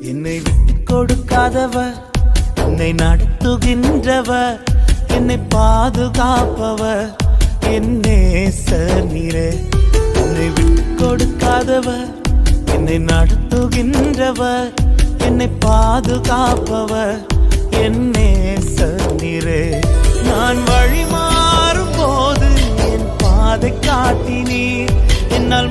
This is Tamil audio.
என்னை விட்டு கொடுக்காதவ என்னை நடத்துகின்றவ என்னை பாதுகாப்பவ என்னே நீரே என்னை விட்டு கொடுக்காதவ என்னை நடத்துகின்றவ என்னை பாதுகாப்பவ என்னே நீரே நான் வழி மாறும் போது என் பாதை காட்டினீர். என்னால்